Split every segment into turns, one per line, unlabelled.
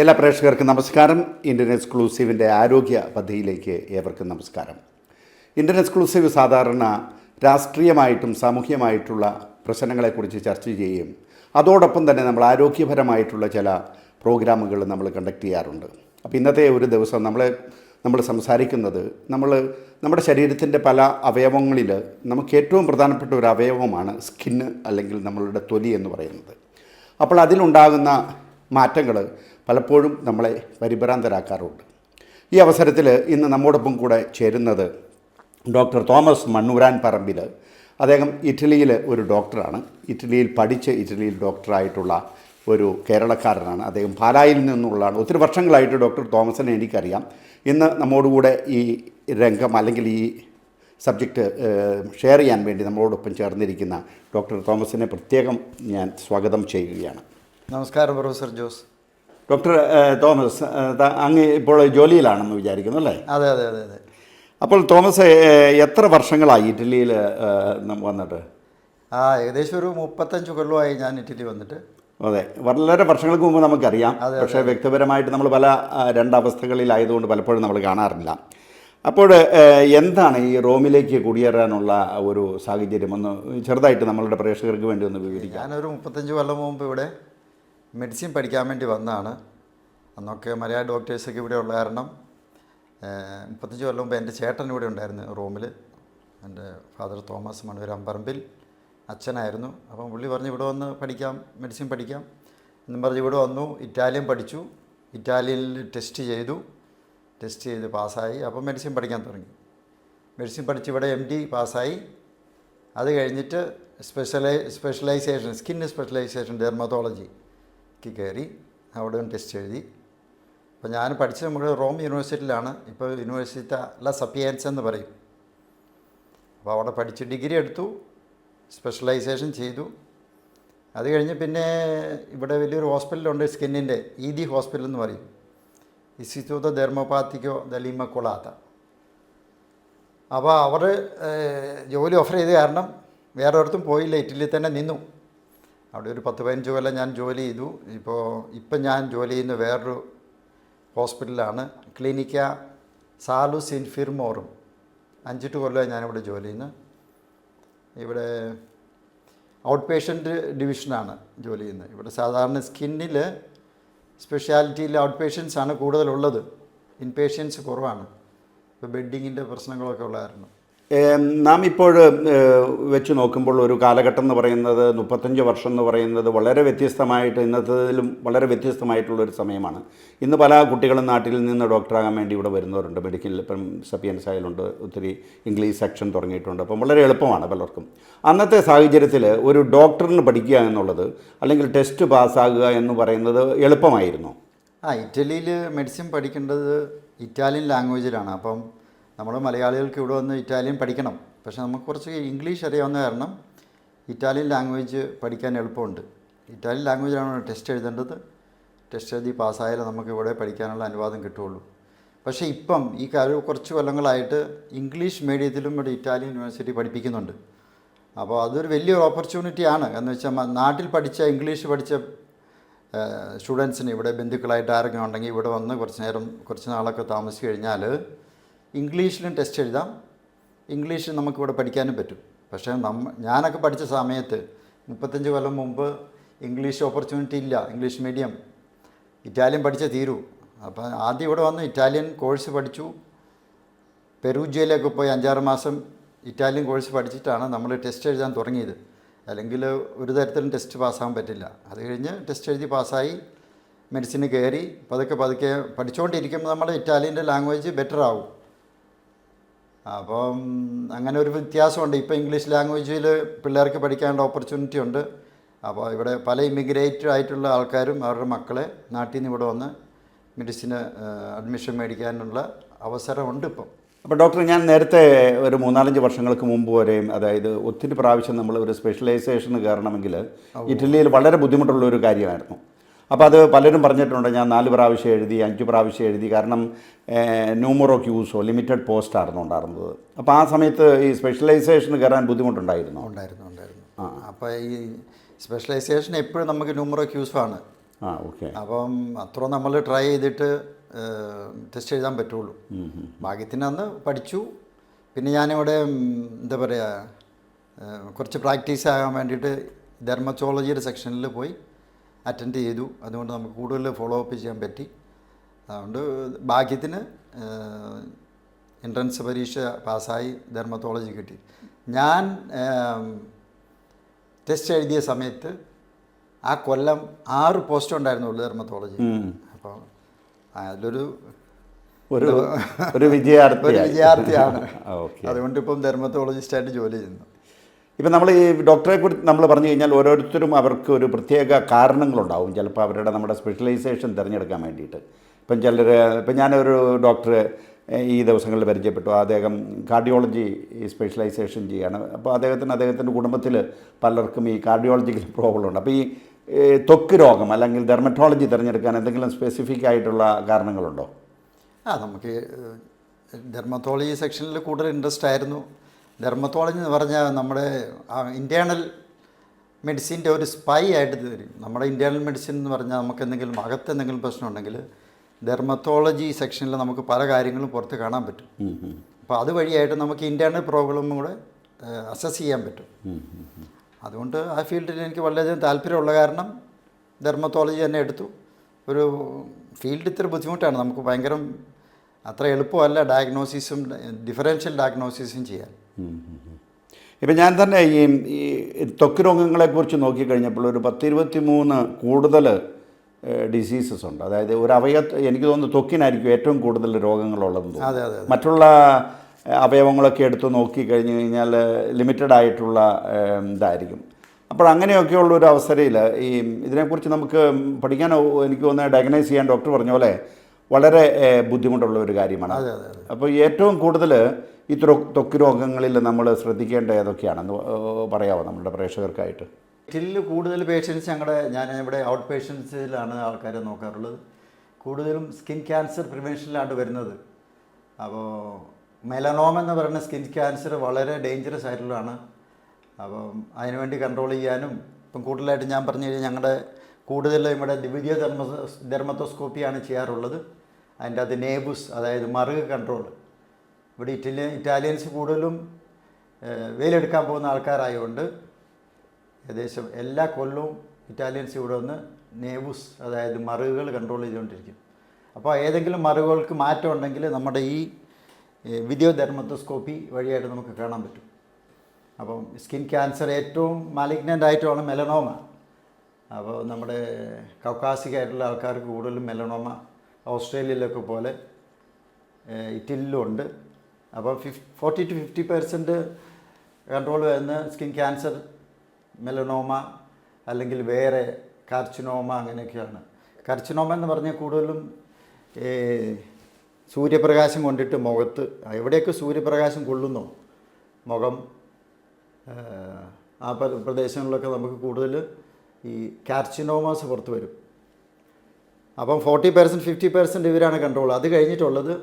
എല്ലാ പ്രേക്ഷകർക്കും നമസ്കാരം. ഇന്ത്യൻ എക്സ്ക്ലൂസീവിന്റെ ആരോഗ്യ പദ്ധതിയിലേക്ക് ഏവർക്കും നമസ്കാരം. ഇന്ത്യൻ എക്സ്ക്ലൂസീവ് സാധാരണ രാഷ്ട്രീയമായിട്ടും സാമൂഹ്യമായിട്ടുള്ള പ്രശ്നങ്ങളെക്കുറിച്ച് ചർച്ച ചെയ്യുകയും അതോടൊപ്പം തന്നെ നമ്മൾ ആരോഗ്യപരമായിട്ടുള്ള ചില പ്രോഗ്രാമുകൾ നമ്മൾ കണ്ടക്ട് ചെയ്യാറുണ്ട്. അപ്പോൾ ഇന്നത്തെ ഒരു ദിവസം നമ്മൾ നമ്മൾ സംസാരിക്കുന്നത് നമ്മൾ നമ്മുടെ ശരീരത്തിന്റെ പല അവയവങ്ങളിൽ നമുക്ക് ഏറ്റവും പ്രധാനപ്പെട്ട ഒരു അവയവമാണ് സ്കിന്ന് അല്ലെങ്കിൽ നമ്മളുടെ തൊലി എന്ന് പറയുന്നത്. അപ്പോൾ അതിലുണ്ടാകുന്ന മാറ്റങ്ങൾ പലപ്പോഴും നമ്മളെ പരിഭ്രാന്തരാക്കാറുണ്ട്. ഈ അവസരത്തിൽ ഇന്ന് നമ്മോടൊപ്പം കൂടെ ചേരുന്നത് ഡോക്ടർ തോമസ് മണ്ണൂരാൻ പറമ്പിൽ. അദ്ദേഹം ഇറ്റലിയിൽ ഒരു ഡോക്ടറാണ്. ഇറ്റലിയിൽ പഠിച്ച് ഇറ്റലിയിൽ ഡോക്ടറായിട്ടുള്ള ഒരു കേരളക്കാരനാണ്. അദ്ദേഹം പാലായിൽ നിന്നുള്ളതാണ്. ഒത്തിരി വർഷങ്ങളായിട്ട് ഡോക്ടർ തോമസിനെ എനിക്കറിയാം. ഇന്ന് നമ്മോടുകൂടെ ഈ രംഗം അല്ലെങ്കിൽ ഈ സബ്ജക്റ്റ് ഷെയർ ചെയ്യാൻ വേണ്ടി നമ്മളോടൊപ്പം ചേർന്നിരിക്കുന്ന ഡോക്ടർ തോമസിനെ പ്രത്യേകം ഞാൻ സ്വാഗതം ചെയ്യുകയാണ്.
നമസ്കാരം പ്രൊഫസർ ജോസ്.
ഡോക്ടർ തോമസ് അങ്ങ് ഇപ്പോൾ ജോലിയിലാണെന്ന് വിചാരിക്കുന്നു അല്ലേ?
അതെ അതെ അതെ അതെ.
അപ്പോൾ തോമസ് എത്ര വർഷങ്ങളായി ഇറ്റലിയിൽ വന്നിട്ട്?
ആ ഏകദേശം ഒരു മുപ്പത്തഞ്ച് കൊല്ലമായി ഞാൻ ഇറ്റലി വന്നിട്ട്.
അതെ വളരെ വർഷങ്ങൾക്ക് മുമ്പ് നമുക്കറിയാം. പക്ഷേ വ്യക്തിപരമായിട്ട് നമ്മൾ പല രണ്ടവസ്ഥകളിലായതുകൊണ്ട് പലപ്പോഴും നമ്മൾ കാണാറില്ല. അപ്പോൾ എന്താണ് ഈ റോമിലേക്ക് കുടിയേറാനുള്ള ഒരു സാഹചര്യം? ഒന്ന് ചെറുതായിട്ട് നമ്മളുടെ പ്രേക്ഷകർക്ക് വേണ്ടി ഒന്ന് വിവരിക്കാം.
ഞാനൊരു മുപ്പത്തഞ്ച് കൊല്ലം മുമ്പ് ഇവിടെ മെഡിസിൻ പഠിക്കാൻ വേണ്ടി വന്നതാണ് അന്നൊക്കെ മലയാള ഡോക്ടേഴ്സൊക്കെ ഇവിടെ ഉള്ള കാരണം മുപ്പത്തഞ്ച് കൊല്ലം മുമ്പ് എന്റെ ചേട്ടൻ ഇവിടെ ഉണ്ടായിരുന്നു റൂമിൽ എന്റെ ഫാദർ തോമസ് മണൂരം അമ്പറമ്പിൽ അച്ഛനായിരുന്നു. അപ്പം പുള്ളി പറഞ്ഞു ഇവിടെ വന്ന് പഠിക്കാം മെഡിസിൻ പഠിക്കാം. എന്നും പറഞ്ഞ് ഇവിടെ വന്നു ഇറ്റാലിയൻ പഠിച്ചു. ഇറ്റാലിയനിൽ ടെസ്റ്റ് ചെയ്തു. ടെസ്റ്റ് ചെയ്ത് പാസ്സായി. അപ്പം മെഡിസിൻ പഠിക്കാൻ തുടങ്ങി. മെഡിസിൻ പഠിച്ച് ഇവിടെ എം ഡി പാസ്സായി. അത് കഴിഞ്ഞിട്ട് സ്പെഷ്യലൈ സ്പെഷ്യലൈസേഷൻ സ്കിൻ സ്പെഷ്യലൈസേഷൻ ഡെർമത്തോളജിക്ക് കയറി അവിടെ ടെസ്റ്റ് എഴുതി. അപ്പോൾ ഞാൻ പഠിച്ചത് നമ്മൾ റോം യൂണിവേഴ്സിറ്റിയിലാണ്. ഇപ്പോൾ യൂണിവേഴ്സിറ്റി ല സപ്പിയൻസ് എന്ന് പറയും. അപ്പോൾ അവിടെ പഠിച്ച് ഡിഗ്രി എടുത്തു സ്പെഷ്യലൈസേഷൻ ചെയ്തു. അത് കഴിഞ്ഞ് പിന്നെ ഇവിടെ വലിയൊരു ഹോസ്പിറ്റലുണ്ട് സ്കിന്നിന്റെ ഈദി ഹോസ്പിറ്റൽ എന്ന് പറയും. ഇൻസ്റ്റിറ്റ്യൂട്ടോ ധർമ്മപാത്തിക്കോ ദലീമ കൊളാത്ത. അപ്പോൾ അവർ ജോലി ഓഫർ ചെയ്ത് കാരണം വേറെ ഒരിടത്തും പോയില്ല. ഇറ്റലിയിൽ തന്നെ നിന്നു. അവിടെ ഒരു പത്ത് പതിനഞ്ച് കൊല്ലം ഞാൻ ജോലി ചെയ്തു. ഇപ്പോൾ ഇപ്പം ഞാൻ ജോലി ചെയ്യുന്ന വേറൊരു ഹോസ്പിറ്റലാണ്. ക്ലിനിക്ക സാലുസ് ഇൻഫിർമോറും അഞ്ചെട്ട് കൊല്ലമായി ഞാനിവിടെ ജോലി ചെയ്യുന്നത് ഇവിടെ ഔട്ട് പേഷ്യന്റ് ഡിവിഷനാണ് ജോലി ചെയ്യുന്നത്. ഇവിടെ സാധാരണ സ്കിന്നിൽ സ്പെഷ്യാലിറ്റിയിൽ ഔട്ട് പേഷ്യൻസ് ആണ് കൂടുതലുള്ളത്. ഇൻ പേഷ്യൻസ് കുറവാണ്. ഇപ്പോൾ ബെഡിങ്ങിന്റെ പ്രശ്നങ്ങളൊക്കെ ഉള്ള കാരണം.
ഏം, നാം ഇപ്പോൾ വെച്ച് നോക്കുമ്പോൾ ഒരു കാലഘട്ടം എന്ന് പറയുന്നത് മുപ്പത്തഞ്ച് വർഷം എന്ന് പറയുന്നത് വളരെ വ്യത്യസ്തമായിട്ട് ഇന്നത്തേതിലും വളരെ വ്യത്യസ്തമായിട്ടുള്ള ഒരു സമയമാണ്. ഇന്ന് പല കുട്ടികളും നാട്ടിൽ നിന്ന് ഡോക്ടറാകാൻ വേണ്ടി ഇവിടെ വരുന്നവരുണ്ട്. മെഡിക്കൽ ഇപ്പം സപ്പിയൻസ് ആയാലുണ്ട്. ഒത്തിരി ഇംഗ്ലീഷ് സെക്ഷൻ തുടങ്ങിയിട്ടുണ്ട്. അപ്പം വളരെ എളുപ്പമാണ് പലർക്കും. അന്നത്തെ സാഹചര്യത്തിൽ ഒരു ഡോക്ടറിന് പഠിക്കുക എന്നുള്ളത് അല്ലെങ്കിൽ ടെസ്റ്റ് പാസ്സാകുക എന്ന് പറയുന്നത് എളുപ്പമായിരുന്നു.
ആ ഇറ്റലിയിൽ മെഡിസിൻ പഠിക്കേണ്ടത് ഇറ്റാലിയൻ ലാംഗ്വേജിലാണ്. അപ്പം നമ്മൾ മലയാളികൾക്ക് ഇവിടെ വന്ന് ഇറ്റാലിയൻ പഠിക്കണം. പക്ഷെ നമുക്ക് കുറച്ച് ഇംഗ്ലീഷ് അറിയാവുന്ന കാരണം ഇറ്റാലിയൻ ലാംഗ്വേജ് പഠിക്കാൻ എളുപ്പമുണ്ട്. ഇറ്റാലിയൻ ലാംഗ്വേജിലാണ് ടെസ്റ്റ് എഴുതേണ്ടത്. ടെസ്റ്റ് എഴുതി പാസ്സായാലേ നമുക്ക് ഇവിടെ പഠിക്കാനുള്ള അനുവാദം കിട്ടുകയുള്ളൂ. പക്ഷേ ഇപ്പം ഈ കാര്യം കുറച്ച് കൊല്ലങ്ങളായിട്ട് ഇംഗ്ലീഷ് മീഡിയത്തിലും ഇവിടെ ഇറ്റാലിയൻ യൂണിവേഴ്സിറ്റി പഠിപ്പിക്കുന്നുണ്ട്. അപ്പോൾ അതൊരു വലിയൊരു ഓപ്പർച്യൂണിറ്റിയാണ്. എന്ന് വെച്ചാൽ നാട്ടിൽ പഠിച്ച ഇംഗ്ലീഷ് പഠിച്ച സ്റ്റുഡൻസിന് ഇവിടെ ബന്ധുക്കളായിട്ട് ആരെങ്കിലും ഉണ്ടെങ്കിൽ ഇവിടെ വന്ന് കുറച്ച് നേരം കുറച്ച് നാളൊക്കെ താമസിച്ച് കഴിഞ്ഞാൽ ഇംഗ്ലീഷിലും ടെസ്റ്റ് എഴുതാം. ഇംഗ്ലീഷ് നമുക്കിവിടെ പഠിക്കാനും പറ്റും. പക്ഷേ നമ്മ ഞാനൊക്കെ പഠിച്ച സമയത്ത് മുപ്പത്തഞ്ച് കൊല്ലം മുമ്പ് ഇംഗ്ലീഷ് ഓപ്പർച്യൂണിറ്റി ഇല്ല. ഇംഗ്ലീഷ് മീഡിയം ഇറ്റാലിയൻ പഠിച്ചേ തീരൂ. അപ്പോൾ ആദ്യം ഇവിടെ വന്ന് ഇറ്റാലിയൻ കോഴ്സ് പഠിച്ചു. പെറൂജിയയിലൊക്കെ പോയി അഞ്ചാറ് മാസം ഇറ്റാലിയൻ കോഴ്സ് പഠിച്ചിട്ടാണ് നമ്മൾ ടെസ്റ്റ് എഴുതാൻ തുടങ്ങിയത്. അല്ലെങ്കിൽ ഒരു തരത്തിലും ടെസ്റ്റ് പാസ്സാകാൻ പറ്റില്ല. അത് കഴിഞ്ഞ് ടെസ്റ്റ് എഴുതി പാസ്സായി. മെഡിസിന് കയറി. പതുക്കെ പതുക്കെ പഠിച്ചുകൊണ്ടിരിക്കുമ്പോൾ നമ്മുടെ ഇറ്റാലിയന്റെ ലാംഗ്വേജ് ബെറ്റർ ആവും. അപ്പം അങ്ങനെ ഒരു വ്യത്യാസമുണ്ട്. ഇപ്പോൾ ഇംഗ്ലീഷ് ലാംഗ്വേജിൽ പിള്ളേർക്ക് പഠിക്കാനുള്ള ഓപ്പർച്യൂണിറ്റി ഉണ്ട്. അപ്പോൾ ഇവിടെ പല ഇമിഗ്രേറ്റഡ് ആയിട്ടുള്ള ആൾക്കാരും അവരുടെ മക്കളെ നാട്ടിൽ നിന്ന് ഇവിടെ വന്ന് മെഡിസിന് അഡ്മിഷൻ മേടിക്കാനുള്ള അവസരമുണ്ട് ഇപ്പം.
അപ്പോൾ ഡോക്ടർ ഞാൻ നേരത്തെ ഒരു മൂന്നാലഞ്ച് വർഷങ്ങൾക്ക് മുമ്പ് വരെയും അതായത് ഒത്തിരി പ്രാവശ്യം നമ്മൾ ഒരു സ്പെഷ്യലൈസേഷന് കയറണമെങ്കിൽ ഇറ്റലിയിൽ വളരെ ബുദ്ധിമുട്ടുള്ള ഒരു കാര്യമായിരുന്നു. അപ്പോൾ അത് പലരും പറഞ്ഞിട്ടുണ്ട് ഞാൻ നാല് പ്രാവശ്യം എഴുതി അഞ്ച് പ്രാവശ്യം എഴുതി കാരണം ന്യൂമറോ ക്യൂസോ ലിമിറ്റഡ് പോസ്റ്റ് ആയിരുന്നു ഉണ്ടായിരുന്നത്. അപ്പോൾ ആ സമയത്ത് ഈ സ്പെഷ്യലൈസേഷന് കയറാൻ ബുദ്ധിമുട്ടുണ്ടായിരുന്നു?
ഉണ്ടായിരുന്നു ഉണ്ടായിരുന്നു. ആ. അപ്പോൾ ഈ സ്പെഷ്യലൈസേഷൻ എപ്പോഴും നമുക്ക് ന്യൂമറോ ക്യൂസോ ആണ്.
ആ ഓക്കെ.
അപ്പം അത്ര നമ്മൾ ട്രൈ ചെയ്തിട്ട് ടെസ്റ്റ് എഴുതാൻ പറ്റുള്ളൂ. ഭാഗ്യത്തിന് അന്ന് പഠിച്ചു. പിന്നെ ഞാനിവിടെ എന്താ പറയുക കുറച്ച് പ്രാക്ടീസ് ആകാൻ വേണ്ടിയിട്ട് ഡെർമറ്റോളജിയുടെ സെക്ഷനിൽ പോയി. അറ്റൻഡ് ചെയ്തു. അതുകൊണ്ട് നമുക്ക് കൂടുതൽ ഫോളോ അപ്പ് ചെയ്യാൻ പറ്റി. അതുകൊണ്ട് ഭാഗ്യത്തിന് എൻട്രൻസ് പരീക്ഷ പാസ്സായി ധർമ്മത്തോളജി കിട്ടി. ഞാൻ ടെസ്റ്റ് എഴുതിയ സമയത്ത് ആ കൊല്ലം ആറ് പോസ്റ്റ് ഉണ്ടായിരുന്നുള്ളൂ ഡെർമത്തോളജി അപ്പോൾ അതിലൊരു
ഒരു ഒരു വിജയാർത്ഥി ഓക്കെ
അതുകൊണ്ട് ഇപ്പം ഡെർമത്തോളജിസ്റ്റായിട്ട് ജോലി ചെയ്യുന്നു.
ഇപ്പം നമ്മൾ ഈ ഡോക്ടറെ കുറിച്ച് നമ്മൾ പറഞ്ഞു കഴിഞ്ഞാൽ ഓരോരുത്തരും അവർക്ക് ഒരു പ്രത്യേക കാരണങ്ങളുണ്ടാവും. ചിലപ്പോൾ അവരുടെ നമ്മുടെ സ്പെഷ്യലൈസേഷൻ തിരഞ്ഞെടുക്കാൻ വേണ്ടിയിട്ട്. ഇപ്പം ചിലർ ഇപ്പം ഞാനൊരു ഡോക്ടർ ഈ ദിവസങ്ങളിൽ പരിചയപ്പെട്ടു. അദ്ദേഹം കാർഡിയോളജി സ്പെഷ്യലൈസേഷൻ ചെയ്യാണ്. അപ്പോൾ അദ്ദേഹത്തിന് അദ്ദേഹത്തിന്റെ കുടുംബത്തിൽ പലർക്കും ഈ കാർഡിയോളജിക്കൽ പ്രോബ്ലം ഉണ്ട് അപ്പോൾ ഈ തൊക്ക് രോഗം അല്ലെങ്കിൽ ഡെർമറ്റോളജി തിരഞ്ഞെടുക്കാൻ എന്തെങ്കിലും സ്പെസിഫിക് ആയിട്ടുള്ള കാരണങ്ങളുണ്ടോ?
ആ നമുക്ക് ഡെർമത്തോളജി സെക്ഷനിൽ കൂടുതൽ ഇൻട്രസ്റ്റ് ആയിരുന്നു. ഡെർമത്തോളജി എന്ന് പറഞ്ഞാൽ നമ്മുടെ ഇന്റേണൽ മെഡിസിന്റെ ഒരു സ്പൈ ആയിട്ട് തരും നമ്മുടെ ഇന്റേണൽ മെഡിസിൻ എന്ന് പറഞ്ഞാൽ നമുക്ക് എന്തെങ്കിലും അകത്ത് എന്തെങ്കിലും പ്രശ്നം ഉണ്ടെങ്കിൽ ഡെർമത്തോളജി സെക്ഷനിൽ നമുക്ക് പല കാര്യങ്ങളും പുറത്ത് കാണാൻ പറ്റും. അപ്പോൾ അതുവഴിയായിട്ട് നമുക്ക് ഇന്റേണൽ പ്രോബ്ലം കൂടെ അസസ് ചെയ്യാൻ പറ്റും. അതുകൊണ്ട് ആ ഫീൽഡിൽ എനിക്ക് വളരെയധികം താല്പര്യമുള്ള കാരണം ഡെർമത്തോളജി തന്നെ എടുത്തു. ഒരു ഫീൽഡ് ഇത്ര ബുദ്ധിമുട്ടാണ്. നമുക്ക് ഭയങ്കര അത്ര എളുപ്പമല്ല ഡയഗ്നോസിസും ഡിഫറൻഷ്യൽ ഡയഗ്നോസിസും ചെയ്യാൻ.
ഇപ്പം ഞാൻ തന്നെ ഈ ഈ ത്വക്ക് രോഗങ്ങളെക്കുറിച്ച് നോക്കിക്കഴിഞ്ഞപ്പോൾ ഒരു പത്തിരുപത്തി മൂന്ന് കൂടുതൽ ഡിസീസസ് ഉണ്ട്. അതായത് ഒരു അവയ എനിക്ക് തോന്നുന്നു ത്വക്കിനായിരിക്കും ഏറ്റവും കൂടുതൽ രോഗങ്ങളുള്ളതെന്ന്
അതെ
തോന്നുന്നു മറ്റുള്ള അവയവങ്ങളൊക്കെ എടുത്ത് നോക്കിക്കഴിഞ്ഞ് കഴിഞ്ഞാൽ ലിമിറ്റഡ് ആയിട്ടുള്ള ഇതായിരിക്കും. അപ്പോൾ അങ്ങനെയൊക്കെയുള്ള ഒരു അവസരയിൽ ഈ ഇതിനെക്കുറിച്ച് നമുക്ക് പഠിക്കാൻ എനിക്ക് തോന്നുന്നത് ഡയഗ്നൈസ് ചെയ്യാൻ ഡോക്ടർ പറഞ്ഞ പോലെ വളരെ ബുദ്ധിമുട്ടുള്ള ഒരു കാര്യമാണ്. അപ്പോൾ ഏറ്റവും കൂടുതൽ ഈ ത്വക്ക് രോഗങ്ങളിൽ നമ്മൾ ശ്രദ്ധിക്കേണ്ട ഏതൊക്കെയാണെന്ന് പറയാമോ നമ്മുടെ പ്രേക്ഷകർക്കായിട്ട്?
ടില്ല് കൂടുതൽ പേഷ്യൻസ് ഞങ്ങളുടെ ഞാൻ ഇവിടെ ഔട്ട് പേഷ്യൻസിലാണ് ആൾക്കാരെ നോക്കാറുള്ളത്. കൂടുതലും സ്കിൻ ക്യാൻസർ പ്രിവെൻഷനിലാണ് വരുന്നത്. അപ്പോൾ മെലനോം എന്ന് പറയുന്ന സ്കിൻ ക്യാൻസർ വളരെ ഡേഞ്ചറസ് ആയിട്ടുള്ളതാണ്. അപ്പം അതിനുവേണ്ടി കൺട്രോൾ ചെയ്യാനും ഇപ്പം കൂടുതലായിട്ട് ഞാൻ പറഞ്ഞു കഴിഞ്ഞാൽ ഞങ്ങളുടെ കൂടുതൽ ഇവിടെ ദ്വിതീയ ധർമ്മ ധർമ്മത്തോസ്കോപ്പിയാണ് ചെയ്യാറുള്ളത്. അതിന്റെ അത് നേബുസ് അതായത് മറുക് കൺട്രോൾ ഇവിടെ ഇറ്റലി ഇറ്റാലിയൻസ് കൂടുതലും വെയിലെടുക്കാൻ പോകുന്ന ആൾക്കാരായതുകൊണ്ട് ഏകദേശം എല്ലാ കൊല്ലവും ഇറ്റാലിയൻസ് ഇവിടെ വന്ന് നേവുസ് അതായത് മറുകുകൾ കൺട്രോൾ ചെയ്തുകൊണ്ടിരിക്കും. അപ്പോൾ ഏതെങ്കിലും മറുകുകൾക്ക് മാറ്റം ഉണ്ടെങ്കിൽ നമ്മുടെ ഈ വിദ്യോ ധർമ്മത്തോസ്കോപ്പി വഴിയായിട്ട് നമുക്ക് കാണാൻ പറ്റും. അപ്പം സ്കിൻ ക്യാൻസർ ഏറ്റവും മാലിഗ്നന്റ് ആയിട്ടുമാണ് മെലനോമ. അപ്പോൾ നമ്മുടെ കൗക്കാസികായിട്ടുള്ള ആൾക്കാർക്ക് കൂടുതലും മെലനോമ ഓസ്ട്രേലിയയിലൊക്കെ പോലെ ഏഹ് ഇറ്റലിയിലും ഉണ്ട്. അപ്പോൾ ഫിഫ് forty to fifty percent control വരുന്ന സ്കിൻ ക്യാൻസർ മെലനോമ അല്ലെങ്കിൽ വേറെ കാർച്ചിനോമ അങ്ങനെയൊക്കെയാണ്. കർച്ചിനോമ എന്ന് പറഞ്ഞാൽ കൂടുതലും സൂര്യപ്രകാശം കൊണ്ടിട്ട് മുഖത്ത് എവിടെയൊക്കെ സൂര്യപ്രകാശം കൊള്ളുന്നു മുഖം ആ പ്രദേശങ്ങളിലൊക്കെ നമുക്ക് കൂടുതൽ ഈ കാർച്ചിനോമാസ് പുറത്ത് വരും. അപ്പം ഫോർട്ടി പെർസെന്റ് ഫിഫ്റ്റി പെർസെന്റ് ഇവരാണ് കൺട്രോൾ അത് കഴിഞ്ഞിട്ടുള്ളത്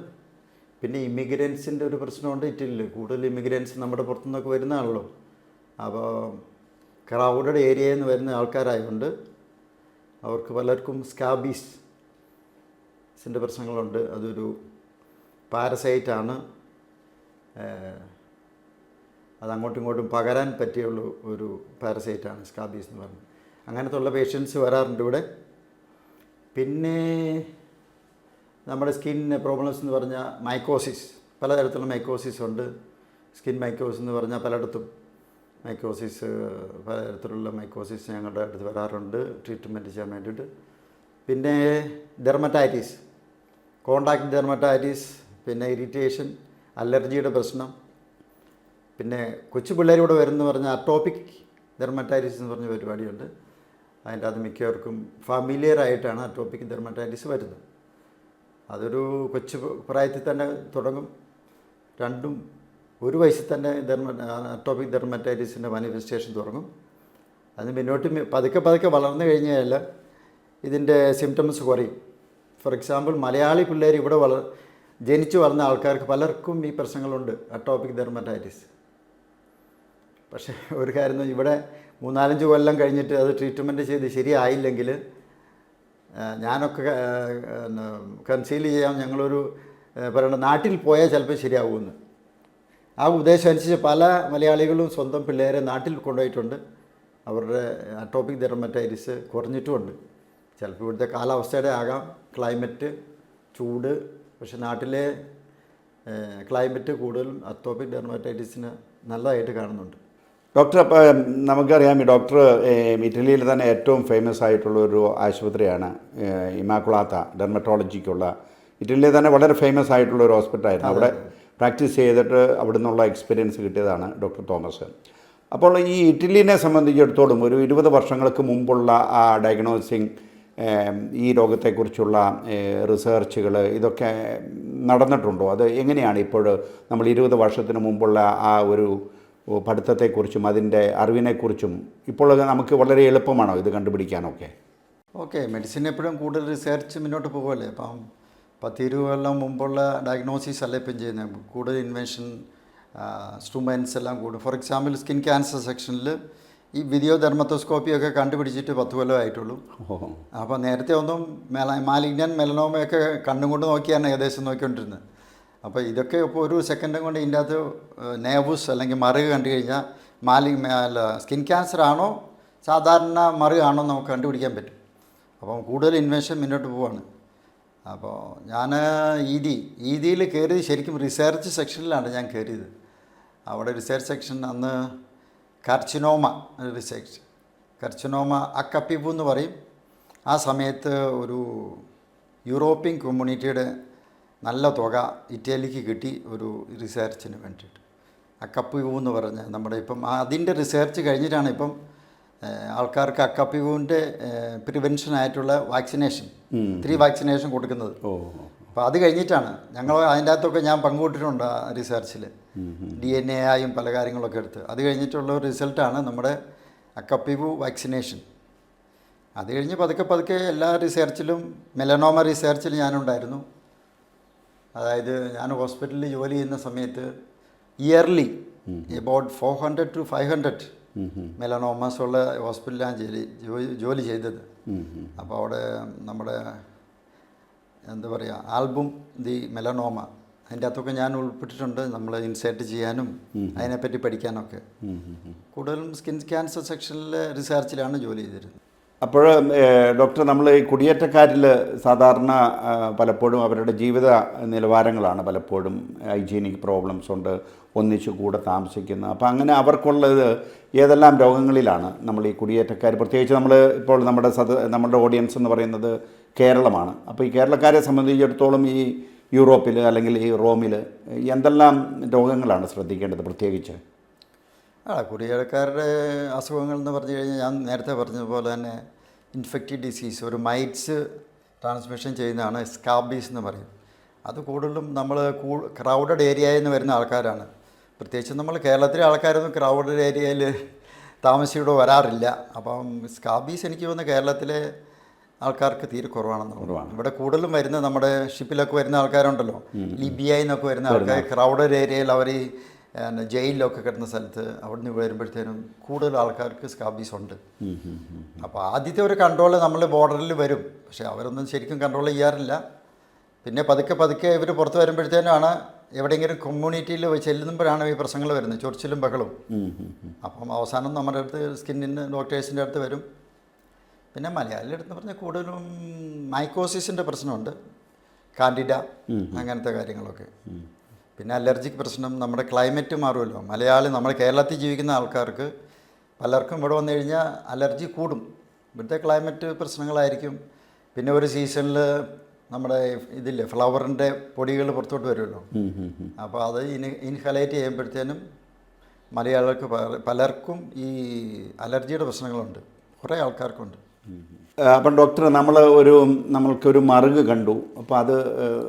പിന്നെ ഇമിഗ്രൻസിന്റെ ഒരു പ്രശ്നമുണ്ട് ഇറ്റലിയിൽ കൂടുതൽ ഇമിഗ്രൻസ് നമ്മുടെ പുറത്തുനിന്നൊക്കെ വരുന്നതാണല്ലോ. അപ്പോൾ ക്രൗഡഡ് ഏരിയയിൽ നിന്ന് വരുന്ന ആൾക്കാരായതുകൊണ്ട് അവർക്ക് പലർക്കും സ്കാബീസിന്റെ പ്രശ്നങ്ങളുണ്ട്. അതൊരു പാരസൈറ്റാണ് അത് ഇങ്ങോട്ടും പകരാൻ പറ്റിയുള്ള ഒരു പാരസൈറ്റാണ് സ്കാബീസ് എന്ന് പറയുന്നത്. അങ്ങനത്തെ ഉള്ള പേഷ്യൻസ് വരാറുണ്ട് ഇവിടെ. പിന്നെ നമ്മുടെ സ്കിൻ പ്രോബ്ലംസ് എന്ന് പറഞ്ഞാൽ മൈക്കോസിസ് പലതരത്തിലുള്ള മൈക്കോസിസ് ഉണ്ട്. സ്കിൻ മൈക്കോസിസ് എന്ന് പറഞ്ഞാൽ പലയിടത്തും മൈക്കോസിസ് പലതരത്തിലുള്ള മൈക്കോസിസ് ഞങ്ങളുടെ അടുത്ത് വരാറുണ്ട് ട്രീറ്റ്മെന്റ് ചെയ്യാൻ വേണ്ടിയിട്ട്. പിന്നെ ഡെർമറ്റൈറ്റിസ് കോണ്ടാക്ട് ഡെർമറ്റൈറ്റിസ് പിന്നെ ഇറിറ്റേഷൻ അലർജിയുടെ പ്രശ്നം. പിന്നെ കൊച്ചു പിള്ളേരൂടെ വരുന്നു പറഞ്ഞാൽ അട്ടോപ്പിക് ഡെർമറ്റൈറ്റിസ് എന്ന് പറഞ്ഞ പരിപാടിയുണ്ട്. അതിന്റെ അത് മിക്കവർക്കും ഫാമിലിയർ ആയിട്ടാണ് അറ്റോപ്പിക് ഡെർമറ്റൈറ്റിസ് വരുന്നത്. അതൊരു കൊച്ചു പ്രായത്തിൽ തന്നെ തുടങ്ങും. രണ്ടും ഒരു വയസ്സിൽ തന്നെ ഡെർമ അട്ടോപ്പിക് ഡെർമറ്റൈറ്റിസിന്റെ മാനിഫെസ്റ്റേഷൻ തുടങ്ങും. അതിന് മുന്നോട്ട് പതുക്കെ പതുക്കെ വളർന്നു കഴിഞ്ഞാൽ ഇതിന്റെ സിംറ്റംസ് കുറയും. ഫോർ എക്സാമ്പിൾ മലയാളി പിള്ളേർ ഇവിടെ വള ജനിച്ചു വളർന്ന ആൾക്കാർക്ക് പലർക്കും ഈ പ്രശ്നങ്ങളുണ്ട് അറ്റോപ്പിക് ഡെർമറ്റൈറ്റിസ് പക്ഷേ ഒരു കാര്യം ഇവിടെ മൂന്നാലഞ്ച് കൊല്ലം കഴിഞ്ഞിട്ട് അത് ട്രീറ്റ്മെന്റ് ചെയ്ത് ശരിയായില്ലെങ്കിൽ ഞാനൊക്കെ കൺസീൽ ചെയ്യാം ഞങ്ങളൊരു പറയണ നാട്ടിൽ പോയാൽ ചിലപ്പോൾ ശരിയാവുമെന്ന്. ആ ഉദ്ദേശം അനുസരിച്ച് പല മലയാളികളും സ്വന്തം പിള്ളേരെ നാട്ടിൽ കൊണ്ടുപോയിട്ടുണ്ട്. അവരുടെ അട്ടോപ്പിക് ഡെർമറ്റൈറ്റിസ് കുറഞ്ഞിട്ടുമുണ്ട്. ചിലപ്പോൾ ഇവിടുത്തെ കാലാവസ്ഥയുടെ ആകാം. ക്ലൈമറ്റ് ചൂട്. പക്ഷെ നാട്ടിലെ ക്ലൈമറ്റ് കൂടുതലും അത്തോപ്പിക് ഡെർമറ്റൈറ്റിസിന് നല്ലതായിട്ട് കാണുന്നുണ്ട്.
ഡോക്ടർ അപ്പം നമുക്കറിയാം ഈ ഡോക്ടർ ഇറ്റലിയിൽ തന്നെ ഏറ്റവും ഫേമസ് ആയിട്ടുള്ള ഒരു ആശുപത്രിയാണ് ഇമാക്കുളാത്ത ഡെർമറ്റോളജിക്കുള്ള ഇറ്റലിയിൽ തന്നെ വളരെ ഫേമസ് ആയിട്ടുള്ള ഒരു ഹോസ്പിറ്റലായിരുന്നു അവിടെ പ്രാക്ടീസ് ചെയ്തിട്ട് അവിടെ നിന്നുള്ള എക്സ്പീരിയൻസ് കിട്ടിയതാണ് ഡോക്ടർ തോമസ്. അപ്പോൾ ഈ ഇറ്റലിനെ സംബന്ധിച്ചിടത്തോളം ഒരു ഇരുപത് വർഷങ്ങൾക്ക് മുമ്പുള്ള ആ ഡയഗ്നോസിങ് ഈ രോഗത്തെക്കുറിച്ചുള്ള റിസർച്ചുകൾ ഇതൊക്കെ നടന്നിട്ടുണ്ടോ? അത് എങ്ങനെയാണ് ഇപ്പോൾ നമ്മൾ ഇരുപത് വർഷത്തിന് മുമ്പുള്ള ആ ഒരു പഠിത്തത്തെക്കുറിച്ചും അതിന്റെ അറിവിനെക്കുറിച്ചും ഇപ്പോൾ നമുക്ക് വളരെ എളുപ്പമാണോ ഇത് കണ്ടുപിടിക്കാനൊക്കെ?
ഓക്കെ മെഡിസിൻ എപ്പോഴും കൂടുതൽ റിസർച്ച് മുന്നോട്ട് പോകുമല്ലേ അപ്പം പത്ത് ഇരുപത് കൊല്ലം മുമ്പുള്ള ഡയഗ്നോസിസ് അല്ല ഇപ്പം ചെയ്യുന്നത്? കൂടുതൽ ഇൻവെൻഷൻ സ്റ്റുമെൻസ് എല്ലാം കൂടും. ഫോർ എക്സാമ്പിൾ സ്കിൻ ക്യാൻസർ സെക്ഷനിൽ ഈ വിഡിയോ ധർമ്മത്തോസ്കോപ്പി ഒക്കെ കണ്ടുപിടിച്ചിട്ട് പത്ത് കൊല്ലം ആയിട്ടുള്ളൂ. അപ്പോൾ നേരത്തെ ഒന്നും മെല മാലിഗ്നൻ മെലനോമയൊക്കെ കണ്ണും കൊണ്ട് നോക്കിയാണ് ഏകദേശം നോക്കിക്കൊണ്ടിരുന്നത്. അപ്പോൾ ഇതൊക്കെ ഇപ്പോൾ ഒരു സെക്കൻഡും കൊണ്ട് ഇതിന്റെ അകത്ത് നേവൂസ് അല്ലെങ്കിൽ മറുക് കണ്ടു കഴിഞ്ഞാൽ മാലി സ്കിൻ ക്യാൻസർ ആണോ സാധാരണ മറുകാണോ നമുക്ക് കണ്ടുപിടിക്കാൻ പറ്റും. അപ്പം കൂടുതൽ ഇൻവെൻഷൻ മുന്നോട്ട് പോവാണ്. അപ്പോൾ ഞാൻ ഈദി ഈദിയിൽ കയറിയത് ശരിക്കും റിസർച്ച് സെക്ഷനിലാണ് ഞാൻ കയറിയത്. അവിടെ റിസർച്ച് സെക്ഷൻ അന്ന് കർച്ചിനോമ റിസർച്ച് കർച്ചിനോമ അക്കപ്പിബു എന്ന് പറയും. ആ സമയത്ത് ഒരു യൂറോപ്യൻ കമ്മ്യൂണിറ്റിയുടെ നല്ല തുക ഇറ്റലിക്ക് കിട്ടി ഒരു റിസർച്ചിന് വേണ്ടിയിട്ട്. അക്കപ്പിവു എന്ന് പറഞ്ഞ നമ്മുടെ ഇപ്പം അതിന്റെ റിസർച്ച് കഴിഞ്ഞിട്ടാണ് ഇപ്പം ആൾക്കാർക്ക് അക്കപ്പിവുവിന്റെ പ്രിവെൻഷൻ ആയിട്ടുള്ള വാക്സിനേഷൻ ത്രീ വാക്സിനേഷൻ കൊടുക്കുന്നത്. അപ്പോൾ അത് കഴിഞ്ഞിട്ടാണ് ഞങ്ങൾ അതിന്റെ അകത്തൊക്കെ ഞാൻ പങ്കുവിട്ടിട്ടുണ്ട് ആ റിസർച്ചിൽ ഡി എൻ എ ആയും പല കാര്യങ്ങളൊക്കെ എടുത്ത്. അത് കഴിഞ്ഞിട്ടുള്ള റിസൾട്ടാണ് നമ്മുടെ അക്കപ്പിവു വാക്സിനേഷൻ അത് കഴിഞ്ഞ് പതുക്കെ പതുക്കെ എല്ലാ റിസർച്ചിലും മെലനോമ റിസർച്ചിൽ ഞാനുണ്ടായിരുന്നു. അതായത് ഞാൻ ഹോസ്പിറ്റലിൽ ജോലി ചെയ്യുന്ന സമയത്ത് early about four hundred to five hundred melanomas ഉള്ള ഹോസ്പിറ്റലിലാണ് ജോലി ജോലി- ജോലി ചെയ്തത്. അപ്പോൾ അവിടെ നമ്മുടെ എന്താ പറയുക ആൽബം ദി മെലനോമ. അതിന്റെ അകത്തൊക്കെ ഞാൻ ഉൾപ്പെട്ടിട്ടുണ്ട് നമ്മൾ ഇൻസേർട്ട് ചെയ്യാനും അതിനെപ്പറ്റി പഠിക്കാനൊക്കെ. കൂടുതലും സ്കിൻ ക്യാൻസർ സെക്ഷനിലെ റിസർച്ചിലാണ് ജോലി ചെയ്തിരുന്നത്.
അപ്പോൾ ഡോക്ടർ നമ്മൾ ഈ കുടിയേറ്റക്കാരിൽ സാധാരണ പലപ്പോഴും അവരുടെ ജീവിത നിലവാരങ്ങളാണ് പലപ്പോഴും ഹൈജീനിക് പ്രോബ്ലംസ് ഉണ്ട് ഒന്നിച്ച് കൂടെ താമസിക്കുന്ന അപ്പോൾ അങ്ങനെ അവർക്കുള്ളത് ഏതെല്ലാം രോഗങ്ങളിലാണ് നമ്മൾ ഈ കുടിയേറ്റക്കാർ? പ്രത്യേകിച്ച് നമ്മൾ ഇപ്പോൾ നമ്മുടെ സദ നമ്മുടെ ഓഡിയൻസ് എന്ന് പറയുന്നത് കേരളമാണ്. അപ്പോൾ ഈ കേരളക്കാരെ സംബന്ധിച്ചിടത്തോളം ഈ യൂറോപ്പിൽ അല്ലെങ്കിൽ ഈ റോമിൽ എന്തെല്ലാം രോഗങ്ങളാണ് ശ്രദ്ധിക്കേണ്ടത് പ്രത്യേകിച്ച്?
ആ കുടിയേറക്കാരുടെ അസുഖങ്ങൾ എന്ന് പറഞ്ഞു കഴിഞ്ഞാൽ ഞാൻ നേരത്തെ പറഞ്ഞതുപോലെ തന്നെ ഇൻഫെക്റ്റീവ് ഡിസീസ് ഒരു മൈറ്റ്സ് ട്രാൻസ്മിഷൻ ചെയ്യുന്നതാണ് സ്കാബീസ് എന്ന് പറയും. അത് കൂടുതലും നമ്മൾ ക്രൗഡഡ് ഏരിയയിൽ നിന്ന് വരുന്ന ആൾക്കാരാണ്. പ്രത്യേകിച്ച് നമ്മൾ കേരളത്തിലെ ആൾക്കാരൊന്നും ക്രൗഡഡ് ഏരിയയിൽ താമസിച്ചിവിടെ വരാറില്ല. അപ്പം സ്കാബീസ് എനിക്ക് തോന്നുന്നു കേരളത്തിലെ ആൾക്കാർക്ക് തീരെ കുറവാണെന്ന് കുറവാണ്. ഇവിടെ കൂടുതലും വരുന്ന നമ്മുടെ ഷിപ്പിലൊക്കെ വരുന്ന ആൾക്കാരുണ്ടല്ലോ. ലിബിയയിൽ നിന്നൊക്കെ വരുന്ന ആൾക്കാർ ക്രൗഡഡ് ഏരിയയിൽ അവർ ജയിലിലൊക്കെ കിടന്ന സ്ഥലത്ത് അവിടെ നിന്ന് വരുമ്പോഴത്തേനും കൂടുതൽ ആൾക്കാർക്ക് സ്കാബീസ് ഉണ്ട്. അപ്പോൾ ആദ്യത്തെ ഒരു കൺട്രോൾ നമ്മൾ ബോർഡറിൽ വരും. പക്ഷേ അവരൊന്നും ശരിക്കും കൺട്രോൾ ചെയ്യാറില്ല. പിന്നെ പതുക്കെ പതുക്കെ ഇവർ പുറത്ത് വരുമ്പോഴത്തേനാണ് എവിടെയെങ്കിലും കമ്മ്യൂണിറ്റിയിൽ ചെല്ലുമ്പോഴാണ് ഈ പ്രശ്നങ്ങൾ വരുന്നത്. ചൊറിച്ചിലും ബഹളവും അപ്പം അവസാനം നമ്മുടെ അടുത്ത് സ്കിന്നിന് ഡോക്ടേഴ്സിന്റെ അടുത്ത് വരും. പിന്നെ മലയാളിയുടെ അടുത്ത് പറഞ്ഞാൽ കൂടുതലും മൈക്കോസിസിന്റെ പ്രശ്നമുണ്ട്. കാൻഡിഡ അങ്ങനത്തെ കാര്യങ്ങളൊക്കെ. പിന്നെ അലർജിക് പ്രശ്നം നമ്മുടെ ക്ലൈമറ്റ് മാറുമല്ലോ. മലയാളി നമ്മുടെ കേരളത്തിൽ ജീവിക്കുന്ന ആൾക്കാർക്ക് പലർക്കും ഇവിടെ വന്നു കഴിഞ്ഞാൽ അലർജി കൂടും. ഇവിടുത്തെ ക്ലൈമറ്റ് പ്രശ്നങ്ങളായിരിക്കും. പിന്നെ ഒരു സീസണിൽ നമ്മുടെ ഇതില്ലേ ഫ്ലവറിന്റെ പൊടികൾ പുറത്തോട്ട് വരുമല്ലോ. അപ്പോൾ അത് ഇനി ഇൻഹലേറ്റ് ചെയ്യുമ്പോഴത്തേനും മലയാളികൾക്ക് പലർക്കും ഈ അലർജിയുടെ പ്രശ്നങ്ങളുണ്ട്. കുറേ ആൾക്കാർക്കുണ്ട്.
അപ്പം ഡോക്ടർ നമ്മൾ ഒരു നമ്മൾക്കൊരു മറുക് കണ്ടു. അപ്പോൾ അത്